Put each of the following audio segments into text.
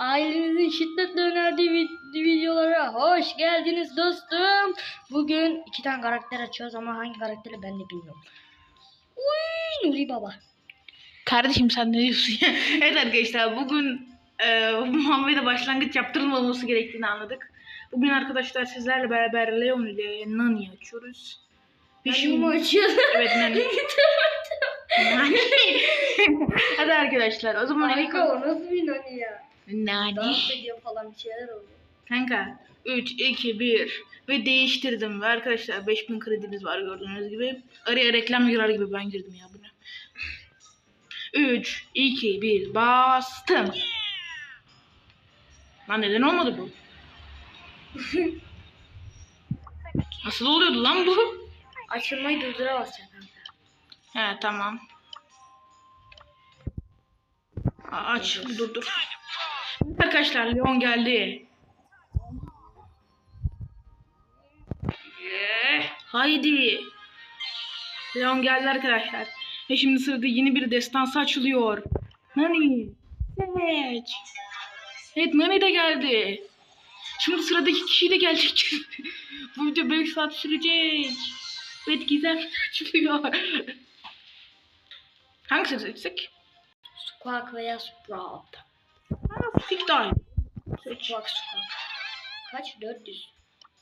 Ailenizin şiddetle önerdiği vid- videolara hoş geldiniz dostum. Bugün iki tane karakter açıyoruz ama hangi karakteri ben de bilmiyorum. Uy Nuri Baba. Kardeşim sen ne diyorsun ya? evet arkadaşlar bugün e, Muhammed'e başlangıç yaptırılmaması gerektiğini anladık. Bugün arkadaşlar sizlerle beraber Leon ile Nani açıyoruz. Şimdi mi açıyoruz? Evet Nani. Nani. Hadi arkadaşlar o zaman Harika o nasıl bir nani ya? Nani. Dans ediyor falan bir şeyler oluyor. Kanka 3, 2, 1 ve değiştirdim ve arkadaşlar 5000 kredimiz var gördüğünüz gibi. Araya reklam girer gibi ben girdim ya buna. 3, 2, 1 bastım. Lan neden olmadı bu? Nasıl oluyordu lan bu? Açılmayı durdura basacaksın kanka. He tamam. Aç dur dur. Arkadaşlar Leon geldi. Haydi. Leon geldi arkadaşlar. Ve şimdi sırada yeni bir destansı açılıyor. Nani? Evet. Evet Nani de geldi. Şimdi sıradaki kişi de gelecek. Bu video 5 saat sürecek. Evet gizem açılıyor. Hangisini seçsek? Squawk veya Sprout. İyi. Seç. Squawk Squawk. Kaç? 400.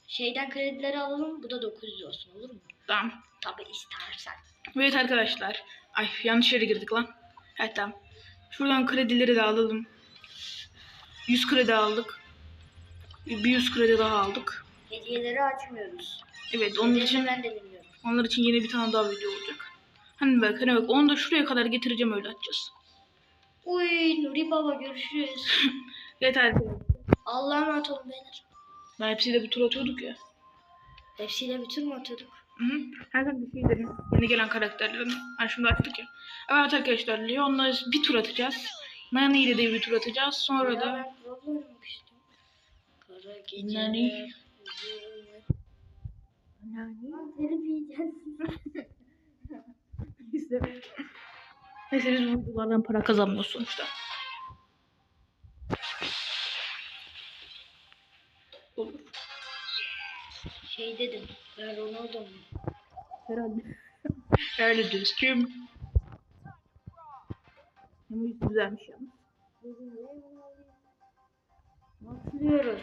Şeyden kredileri alalım. Bu da 900 olsun olur mu? Tamam. Tabi istersen. Evet arkadaşlar. Ay yanlış yere girdik lan. Evet tamam. Şuradan kredileri de alalım. 100 kredi aldık. Bir 100 kredi daha aldık. Hediyeleri açmıyoruz. Evet onun için ben de bilmiyorum. onlar için yeni bir tane daha video olacak. Hani bak hani bak onu da şuraya kadar getireceğim öyle açacağız. Uy Nuri Baba görüşürüz. Evet arkadaşlar. Allah'a emanet olun beyler. Ben hepsiyle bir tur atıyorduk ya. Hepsiyle bir tur mu atıyorduk? Hı hı. Her zaman bir şey dedim. Yeni gelen karakterlerin. Hani şimdi açtık ya. Evet arkadaşlar Leon'la bir tur atacağız. Nani ile de bir tur atacağız. Sonra Ya da Nani? Lan telif yiyeceğiz. Neyse. Neyse biz bu videolardan para kazanmıyoruz sonuçta. Olur. Şey dedim. Ben Ronaldo muyum? Herhalde. Öyle düzgün. Ama yüz güzelmiş yalnız. Başlıyoruz.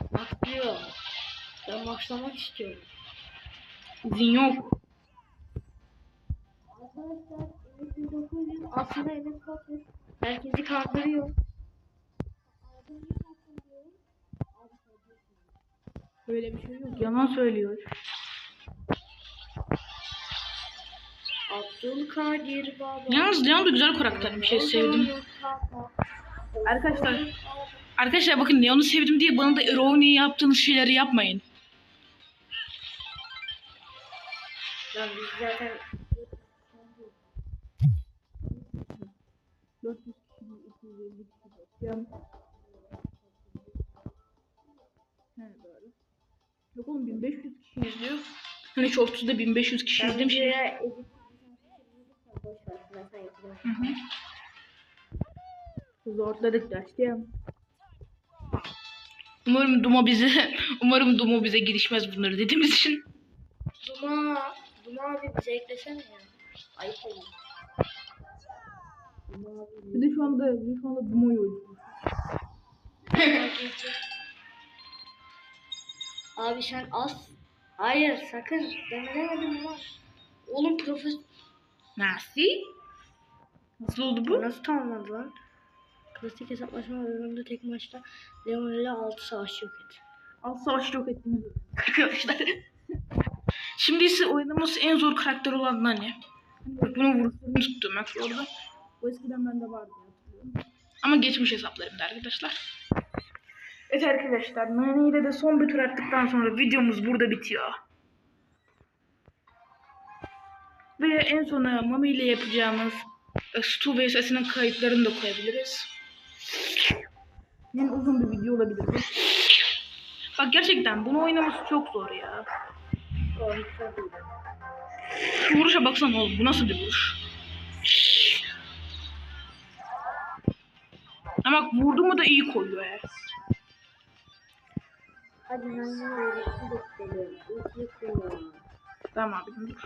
Başlıyor. Ben başlamak istiyorum. İzin yok. Arkadaşlar Enes 1900 aslında Enes Batur. Herkesi kandırıyor. Böyle bir şey yok. Yalan söylüyor. Abdülkadir Baba. Yalnız Leon da güzel karakter. Bir şey sevdim. Arkadaşlar. Arkadaşlar bakın Leon'u sevdim diye bana da ironi yaptığınız şeyleri yapmayın. Lan biz zaten 400 kişi, 250 kişi bakacağım. He doğru. Yok oğlum 1500 kişi izliyor. Hani şu 30'da 1500 kişi ben izlemiş. yapacağım. Hı hı. Zorladık. Umarım Duma bize umarım Duma bize girişmez bunları dediğimiz için. Duma, Duma abi bize eklesene ya. Ayıp olur. Bir de şu anda bir de şu anda Duma'yı oynuyor. Abi sen az. Hayır sakın. Deme demedim lan. Oğlum profes... Nasıl? Nasıl oldu bu? Nasıl tamamladı lan? Klasik hesaplaşma oyununda tek maçta Leon ile 6 savaş yok et. Alt savaş yok ettiniz arkadaşlar. Şimdi ise oynaması en zor karakter olan Nani. Bunu vuruşlarını tuttum bak orada. O eskiden bende vardı hatırlıyorum. Ama geçmiş hesaplarımda arkadaşlar. Evet arkadaşlar Nani ile de son bir tur attıktan sonra videomuz burada bitiyor. Ve en sona Mami ile yapacağımız e, Stu VS'sinin kayıtlarını da koyabiliriz. Yani uzun bir video olabilir bu. Bak gerçekten bunu oynaması çok zor ya. Şu vuruşa baksana oğlum bu nasıl bir vuruş? Ama bak vurdu mu da iyi koyuyor ya. Hadi ben. Tamam abicim dur.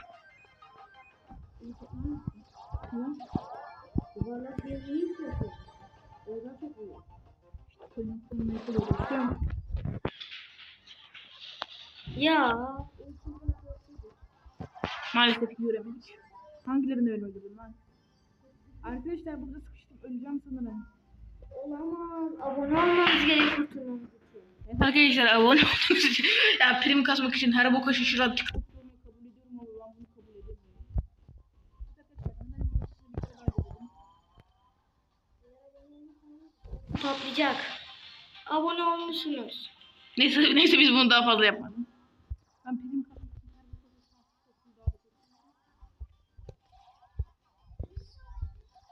Ya. Maalesef göremedik. Hangilerini ölmedim lan? Arkadaşlar burada sıkıştım. Öleceğim sanırım. Olamaz. Abone olmamız gerek kurtulmamız için. Arkadaşlar abone olmanız için. ya prim kasmak için her boka şişiren TikTok kabul ediyorum ama bunu kabul edemiyorum. Patlayacak. Abone olmuşsunuz. Neyse, neyse biz bunu daha fazla yapmadık. Ben prim kasmak için her boka şişiren TikTok yorumunu daha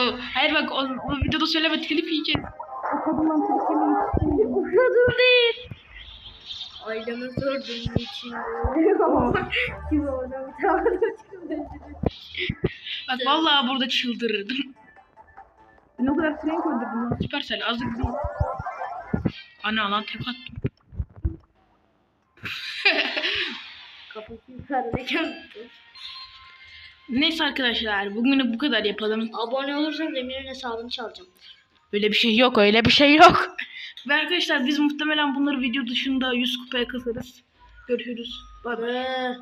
fazla Hayır bak o, o videoda söyleme telif yiyeceğiz. O kadından telif yemeyi Bu kadar değil. Aileme sordum niçin. Kim orada bir tane çıkıyor. Bak vallahi burada çıldırırdım. Ben o kadar frank öldürdüm lan Süpersel azıcık değil. Ana lan tek attım. Kafası yukarıdayken Neyse arkadaşlar bugünü bu kadar yapalım. Abone olursanız Emir'in hesabını çalacağım. Öyle bir şey yok öyle bir şey yok. Ve arkadaşlar biz muhtemelen bunları video dışında 100 kupaya kasarız. Görüşürüz. Bay bay. Ve